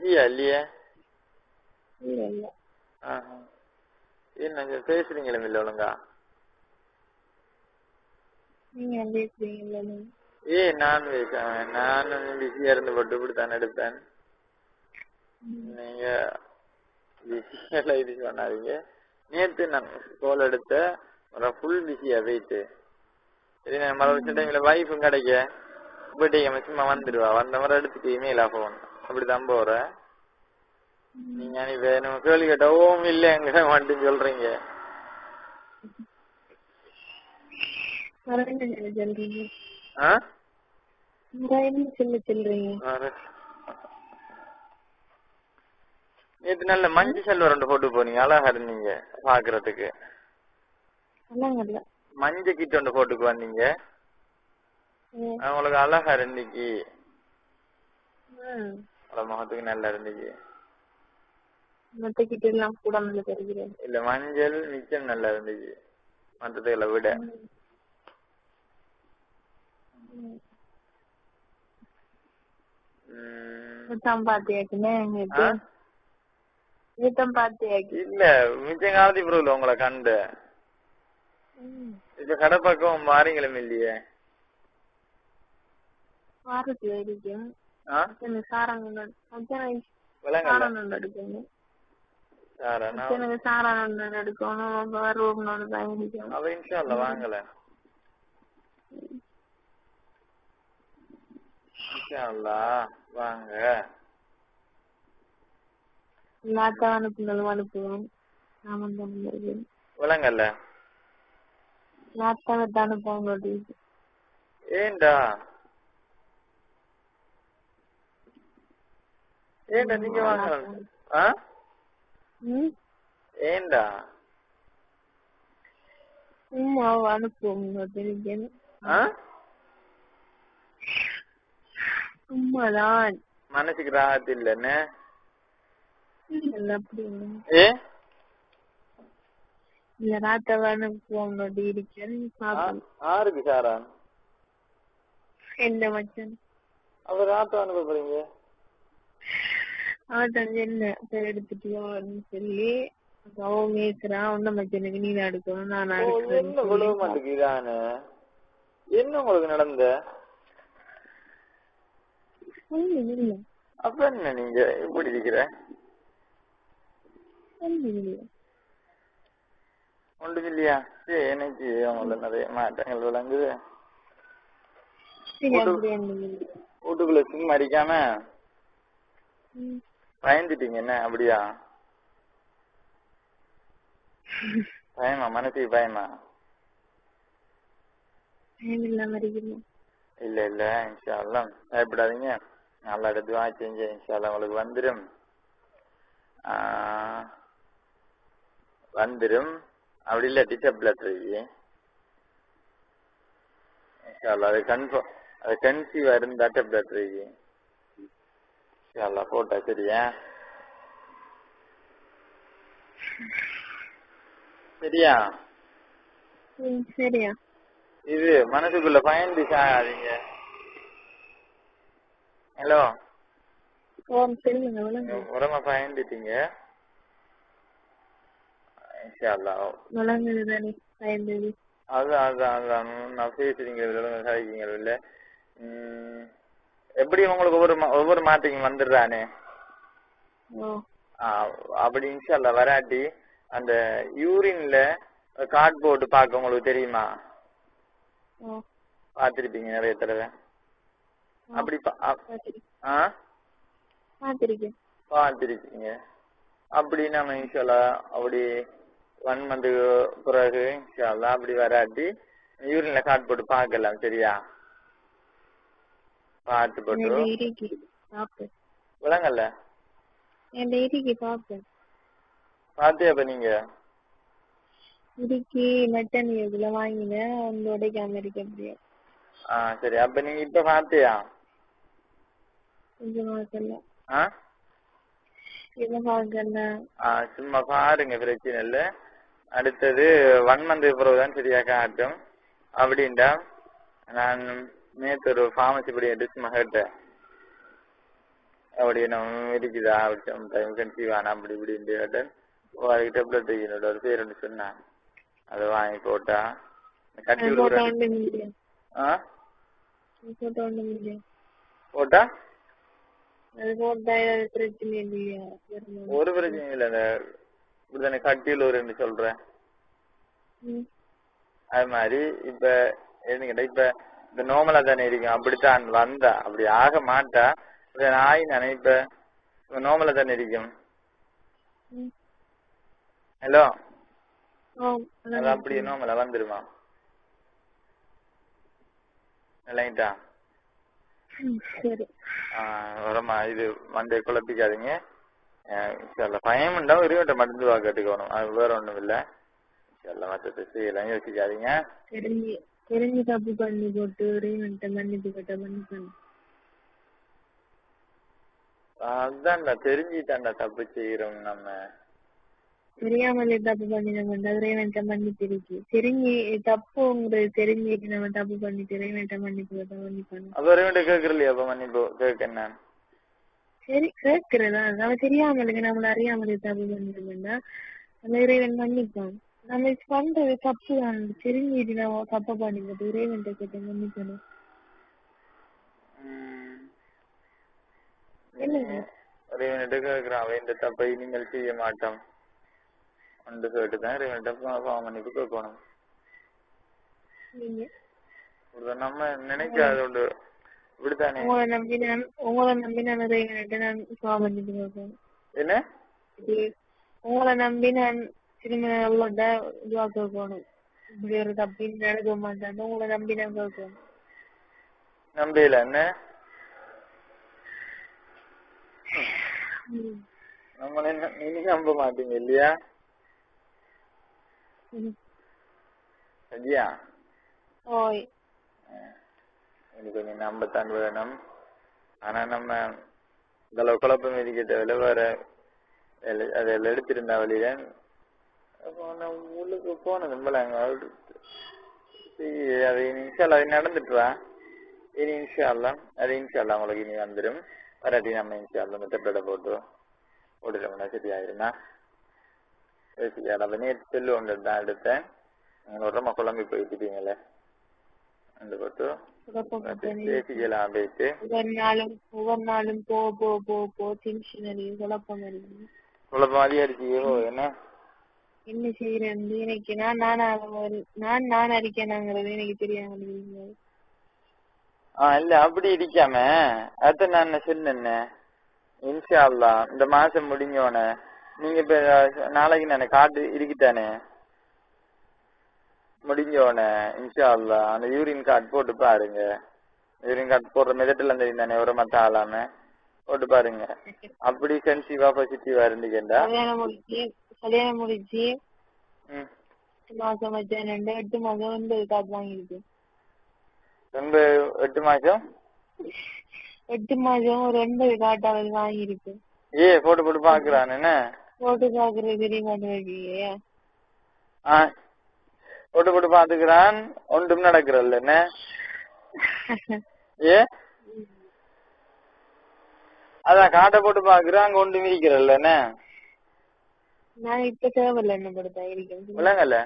பிஸியா இல்லையே? இல்ல இல்ல ஆஹா. என்ன பேசுறீங்களே இல்ல ஒழுங்கா? ஏய் நான் நான் பிஸியா இருந்து போட்டு இப்படித்தான் எடுப்பேன் நீங்க பிஸியெல்லாம் இது பண்ணாதீங்க? நேத்து நான் கோல் எடுத்த ஒரு ஃபுல் பிஸியா போயிட்டு. சரி நான் மறுபடியும் டைம்ல வைஃபும் கிடைக்க? பர்த்டே சும்மா வந்துடுவா வந்த மாதிரி எடுத்துட்டு இமெயில் ஆகும் அப்படிதான் போறேன். நீங்க நீ வேணும் கேள்வி கேட்டா ஓம் இல்லைங்கிற மட்டும் சொல்றீங்க. நேத்து நல்ல மஞ்சள் செல்வர் ரெண்டு போட்டு போனீங்க அழகா இருந்தீங்க பாக்குறதுக்கு. மஞ்சள் கிட்ட ஒன்று போட்டுக்கு வந்தீங்க. உங்களுக்கு அழகா இருந்துச்சு. உங்களோட முகத்துக்கு நல்லா இருந்துச்சு. மத்த எல்லாம் கூட இல்ல மஞ்சள் மிச்சம் நல்லா இருந்துச்சு. மற்றதுகளை விட. பாத்தியாக்குன்னு ஆ? மொத்தம் பாத்தியாக்கு. இல்ல மிச்சம் காலத்தி பிறகு உங்களை கண்டு. இப்ப கடை பக்கம் மாறிங்களும் இல்லையே வரைக்கும் ஆ அத்தனை சாராங்க அத்தனை விளங்கல சாரானு எடுக்கணும் எடுக்கணும் ரூம்னோட பயணிக்கணும் அவ இன்ஷால்ல வாங்கல. இன்ஷால்லா வாங்க. எல்லாத்தான் அனுப்புனாலும் அனுப்புவோம். நாம தான் இருக்கேன் விளங்கல்ல எல்லாத்தான் தான் ஏண்டா? ஏண்டா நீங்க ம். ஏண்டா? சும்மா ஆ? சும்மாதான் மனசுக்கு ராகத்து இல்லன்னு? ஏ? இல்ல ராத்தவ அனுப்புவோம் இருக்கேன். ஆறுக்கு சாரா? எந்த மச்சான்? அவர் ராத்தம் அனுப்ப போறீங்க என்ன பேர் எடுத்துட்டியோன்னு சொல்லி அவன் மேய்க்கிறான். உன்ன மச்சனுக்கு நீ எடுக்கணும் நான் என்ன விழுவ மாட்டேங்குதானு என்ன உங்களுக்கு நடந்த? அப்ப என்ன நீங்க இப்படி இருக்கிற ஒன்றும் இல்லையா? சரி எனக்கு அவங்கள நிறைய மாற்றங்கள் விளங்குது? வீட்டுக்குள்ள சும்மா அடிக்காம. பயந்துட்டீங்க என்ன? அப்படியா? பயமா? மனசுக்கு பயமா? இல்ல இல்ல இன்ஷால்லா பயப்படாதீங்க. நல்லா எடுத்து செஞ்சு இன்ஷால்லா உங்களுக்கு வந்துடும் வந்துடும் அப்படி இல்ல டிசப் லெட்டர் இன்ஷால்லா அது கன்ஃபார்ம் அது கன்சீவா இருந்தா டப் லெட்டர் இன்ஷால்லா போட்டா சரியா? சரியா சரியா. இது மனசுக்குள்ள பயந்து சாகாதீங்க ஹலோ? விளங்கு உரமா பயந்துட்டீங்க. அதான் அதான் அதான். நான் பேசுறீங்க சாதிக்கீங்க இல்ல. உம், எப்படி உங்களுக்கு ஒவ்வொரு ஒவ்வொரு மாத்தையும் வந்துடுறானே? அப்படி இன்ஷால்லா வராட்டி அந்த யூரின்ல கார்ட்போர்டு பார்க்க உங்களுக்கு தெரியுமா? பார்த்திருப்பீங்க நிறைய தடவை. அப்படி பார்த்திருக்கீங்க அப்படி நம்ம இன்ஷால்லா அப்படி ஒன் மந்த்துக்கு பிறகு இன்ஷால்லா அப்படி வராட்டி யூரின்ல கார்டு போட்டு பார்க்கலாம் சரியா? பார்த்து போட்டு. என் இருக்கு பாப்பேன் விளங்கல்ல என் இருக்கு பாப்பேன் பார்த்தியா அப்ப நீங்க? இருக்கு மட்டன் இதுல வாங்கினேன் அந்த உடைக்காம இருக்க முடியாது ஆ சரி. அப்ப நீங்க இப்ப பார்த்தியா கொஞ்சம் மாசம்ல ஆ? இதை பார்க்கல. ஆ, சும்மா பாருங்க பிரச்சனை இல்ல. அடுத்தது ஒன் மந்த் பிறகுதான் சரியா காட்டும். அப்படின்டா. நான் நேத்து ஒரு ஃபார்மசி படி எடுத்து கேட்டேன். அப்படி நம்ம இருக்குதா டைம் கன்சீவ் ஆனா அப்படி இப்படின்னு கேட்டேன். அதுக்கு டெப்லெட் என்னோட ஒரு பேர் ஒன்று சொன்னான். அதை வாங்கி போட்டா கட்டி போட்டா? ஒரு பிரச்சனையும் இல்லை அந்த இப்படிதானே கட்டியில் சொல்றேன். அது மாதிரி இப்ப என்ன கேட்டா இப்ப இந்த நோமலா தானே இருக்கும் அப்படித்தான் வந்தா. அப்படி ஆக மாட்டா. நாய் நானே இப்ப இப்ப நோமலா தானே இருக்கும். ஹலோ அப்படியே நோமலா வந்துருமா? இல்லைங்கட்டா வரமா இது மண்டே குழப்பிக்காதீங்க. பயம் உண்டா மருந்து வாக்கு கட்டுக்கணும். அது வேற ஒண்ணும் இல்ல சில மற்ற செய்யலாம். யோசிக்காதீங்க. தெரிஞ்சு தெரிஞ்சு தப்பு பண்ணி போட்டு ரீவன்ட்ட மன்னிப்பு கேட்ட மன்னிக்கணும் அதான்டா தெரிஞ்சுட்டான்டா தப்பு செய்யறோம் நம்ம. தெரியாமலே தப்பு பண்ணி நம்ம ரீவன்ட்ட மன்னிப்பு இருக்கு. தெரிஞ்சு தப்பு உங்களுக்கு தெரிஞ்சுட்டு நம்ம தப்பு பண்ணிட்டு ரீவன்ட்ட மன்னிப்பு மன்னிக்கணும் அப்ப இருவட்ட கேக்குறலையா அப்ப மன்னிப்பு? கேட்க என்ன? சரி கேட்கிறதா? நம்ம தெரியாமலுக்கு நம்மள அறியாமலே தப்பு பண்ணிட்டோம்னா அந்த இறைவன் மன்னிப்பான். நம்ம இது பண்றது தப்பு தான். தெரிஞ்சுட்டு நம்ம தப்ப பண்ணிக்கிட்டு இறைவன்ட்ட கேட்ட மன்னிக்கணும் இறைவன்கிட்ட கேக்குறான் அவன் இந்த தப்பை இனிமேல் செய்ய மாட்டான். ஒன்று கேட்டுதான் இறைவன்கிட்ட பாவம் மன்னிப்பு கேட்கணும். நம்ம நினைக்காத ஒன்று இப்படித்தானே? உங்களை நம்பி நான் உங்களை நம்பி நான் இறைவன்கிட்ட நான் என்ன? இது உங்களை நம்பி நான் திரும்ப நல்லோட இதுவா கேட்கணும் இப்படி ஒரு தப்பின்னு நடக்க மாட்டேன் உங்களை நம்பி நான் கேட்கணும். நம்பையில என்ன. நம்மள என்ன நீங்க நம்ப மாட்டீங்க இல்லையா. சரியா ஓய். இது கொஞ்சம் நம்பத்தான் வேணும். ஆனா நம்ம இந்த குழப்பம் இருக்க தேவையில்ல. வேற அதில் எடுத்திருந்தா வழியில நான் உள்ளுக்கு போனது போலாங்க அது இன்ஷால்லா அது நடந்துட்டுவா இனி இன்ஷால்லா அது இன்ஷால்லா உங்களுக்கு இனி வந்துடும் வராட்டி நம்ம இன்ஷால்லா மெத்தப்பட போட்டு போட்டுட்டோம்னா சரியாயிருந்தா சரியா அப்ப நேற்று செல்லு ஒன்று தான் எடுத்தேன். உங்களோட குழம்பி போயிட்டுட்டீங்களே அந்த குழப்பப்பட்டேன் பேசிக்கலாம் போயிட்டு ஒவ்வொரு நாளும் ஒவ்வொரு நாளும் போ போ போ போ டென்ஷன் அடி குழப்பம் அடிக்குது குழப்பம் அதிகரிச்சியோ என்ன? என்ன செய்யறேன்? எனக்கு நான் ஒரு- நான் நான் அடிக்கணுங்கிறது எனக்கு தெரியாம இருக்குது. ஆ இல்ல அப்படி இருக்காம அத நான் சொன்னேன் இன்ஷா அல்லாஹ் இந்த மாசம் முடிஞ்சோனே நீங்க இப்ப நாளைக்கு நான் காட்டு இருக்குதானே? முடிஞ்சோனே இன்ஷா அல்லாஹ் அந்த யூரின் கார்டு போட்டு பாருங்க. யூரின் கார்டு போடுற மெதட்டில் தெரியும் தானே ஒரு மத்த ஆளாம. போட்டு பாருங்க. அப்படி சென்சிவா பாசிட்டிவா இருந்தீங்கடா கல்யாணம் முடிச்சு மாசம் வச்சேன் ரெண்டு எட்டு மாசம் வந்து காசு வாங்கிருக்கு ரொம்ப எட்டு மாசம் எட்டு மாசம் ஒரு எண்பது காட்டாவது வாங்கியிருக்கு ஏ போட்டு போட்டு பாக்குறான் என்ன போட்டு பாக்குறது தெரிய மாட்டேங்குது ஆ போட்டு போட்டு பாத்துக்கிறான் ஒன்றும் நடக்கிறல்ல என்ன ஏ அதான் காட்டை போட்டு பாக்குறான் அங்க ஒன்றும் இருக்கிறல்ல என்ன நான் இப்ப தேவையில்ல என்ன படுத்தா இருக்கேன் விளங்கல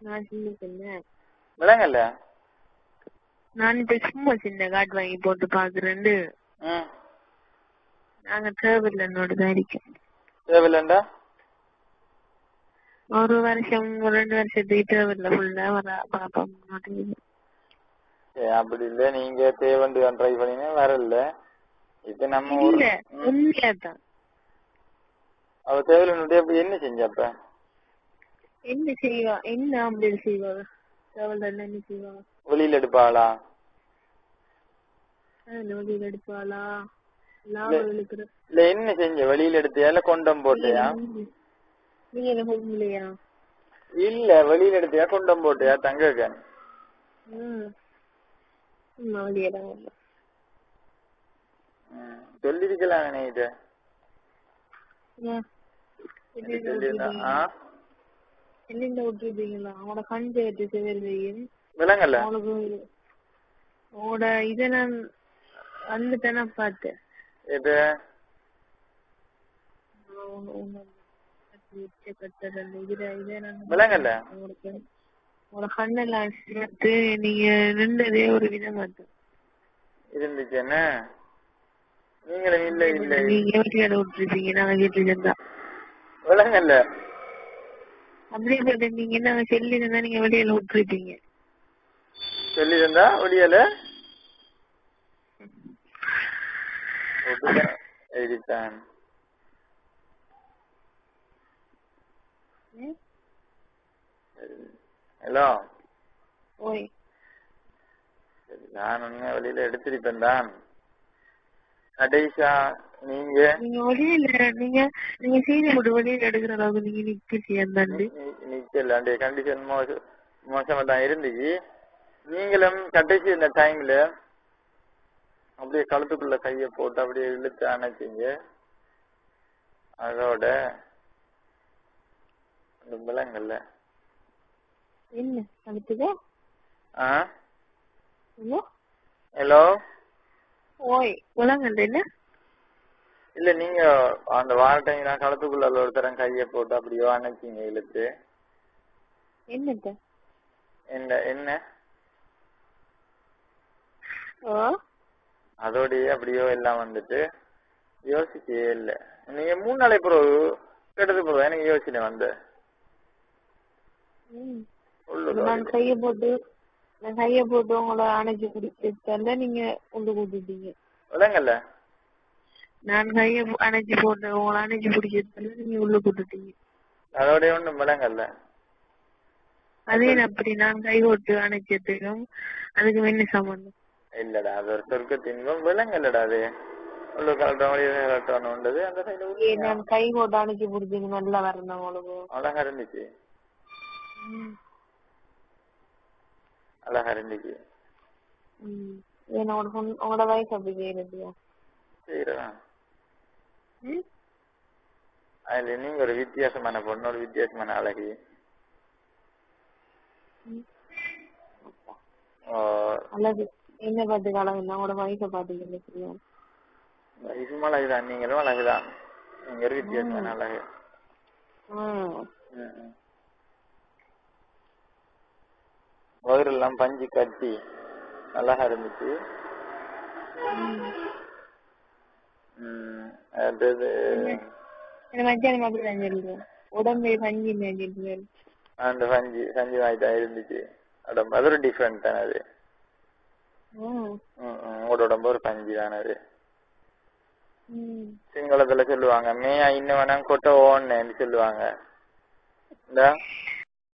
நான் சின்ன சின்ன விளங்கல நான் இப்ப சும்மா சின்ன காட்டு வாங்கி போட்டு பாக்குறேன்னு. ம். நாங்க தேவையில்ல என்னோட தான் இருக்கேன் தேவையில்லண்டா? ஒரு வருஷம் ரெண்டு வருஷத்துக்கு தேவையில்ல ஃபுல்லா வர பாப்போம் அப்படி இல்ல. நீங்க தேவண்டு ட்ரை பண்ணினா வரல. இப்ப நம்ம இல்ல உண்மையாதான். அவ தேவையில்லை அப்படி என்ன செஞ்சப்ப என்ன செய்வா? என்ன அப்படி செய்வா? தேவையில்ல என்ன செய்வா? வெளியில எடுப்பாளா? நோதியில் எடுப்பாளா? இல்ல என்ன செஞ்ச? வெளியில எடுத்தியா இல்ல கொண்டம் போட்டியா? இல்ல. வெளியில எடுத்தியா கொண்டம் போட்டியா ம். சொல்லிருக்கலாம் நினைக்கிட்ட விட்டுருப்பீங்களா அவனோட கண் சேர்த்து செவருவையும் விளங்கல அவனுக்கு உங்களோட இத நான் வந்துட்டேன்னா பார்த்தேன் இது விலங்கல்ல? உங்களோட கண்ணெல்லாம் சேர்த்து நீங்க நின்றதே ஒரு விதமா இருந்துச்சு என்ன? நீங்களும் இல்ல இல்ல. நீங்க வீட்டுல விட்டுருப்பீங்க. நாங்க வீட்டுல இருந்தா விலங்கல்ல. அப்படியே போட்டு நீங்க என்ன செல்லி இருந்தா நீங்க வெளியில விட்டுருப்பீங்க. சொல்லியிருந்தா ஒடியல எழுதித்தான் ம்? ஹலோ? ஓய். நான் வெளியில எடுத்திருப்பேன் தான் கடைசா நீங்க? நீங்க வெளியில நீங்க நீங்க சீனி போட்டு வெளியில எடுக்கிற அளவுக்கு நீங்க நிக்கலையே அந்தாண்டு நிக்கல அந்த கண்டிஷன் மோச மோசமா தான் இருந்துச்சு. நீங்களும் கடைசி இந்த டைம்ல அப்படியே கழுத்துக்குள்ள கைய போட்டு அப்படியே இழுத்து அணைச்சிங்க. அதோட அந்த விலங்கல்ல. என்ன அடுத்தது ஹலோ ஓய் உலகங்கள் என்ன? இல்ல நீங்க அந்த டைம் நான் கழுத்துக்குள்ள ஒருத்தரம் கைய போட்டு அப்படியோ அணைச்சிங்க இழுத்து. என்னத்த என்ன என்ன? அதோடயே அப்படியோ எல்லாம் வந்துட்டு யோசிக்கவே இல்ல. நீங்க மூணு நாளை பிறகு கெட்டது பிறகு எனக்கு யோசனை வந்த. கைய போட்டு கைய போட்டு உங்களை அணைச்சு குடிச்சிருந்தா நீங்க உள்ள கூட்டிட்டீங்க விலங்கல்ல? நான் கைய அணைச்சு போட்டு உங்களை அணைச்சு பிடிச்சிருந்தா நீங்க உள்ள கூட்டிட்டீங்க அதோடய ஒண்ணும் விலங்கல்ல? அதே அப்படி நான் கை போட்டு அணைச்சதுக்கும் அதுக்கு என்ன சம்பந்தம்? இல்லடா அது ஒரு சொர்க்கத்தின் விலங்கல்லடா அது. உள்ளூர் கலட்டம் கலட்டம் உண்டது. அந்த சைடு நான் கை போட்டு அணைச்சு பிடிச்சிங்க நல்லா வரணும் உங்களுக்கு. அழகா இருந்துச்சு. அழகா இருந்துச்சு. என்னோட உங்களோட வயசு அப்படி செய்யறதுயா ம்? அதுல நீங்க ஒரு வித்தியாசமான பொண்ணு ஒரு வித்தியாசமான அழகி. அல்லது என்ன பார்த்து காலம் உங்களோட வயசை பார்த்து நினைக்கிறியா வயசும் அழகுதான். நீங்களும் அழகுதான். நீங்க ஒரு வித்தியாசமான அழகு ம் ம், ம். வயிறெல்லாம் பஞ்சு கட்டி அழகா இருந்துச்சு. தான் உடம்பு பஞ்சு அந்த பஞ்சு பஞ்சு வாய்தான் இருந்துச்சு. உடம்பு அது ஒரு டிஃப்ரெண்ட் தானே அது. உங்களோட உடம்பு ஒரு பஞ்சு தானே அது. சிங்களத்துல சொல்லுவாங்க மே இன்னும் கொட்ட ஓன்னு சொல்லுவாங்க.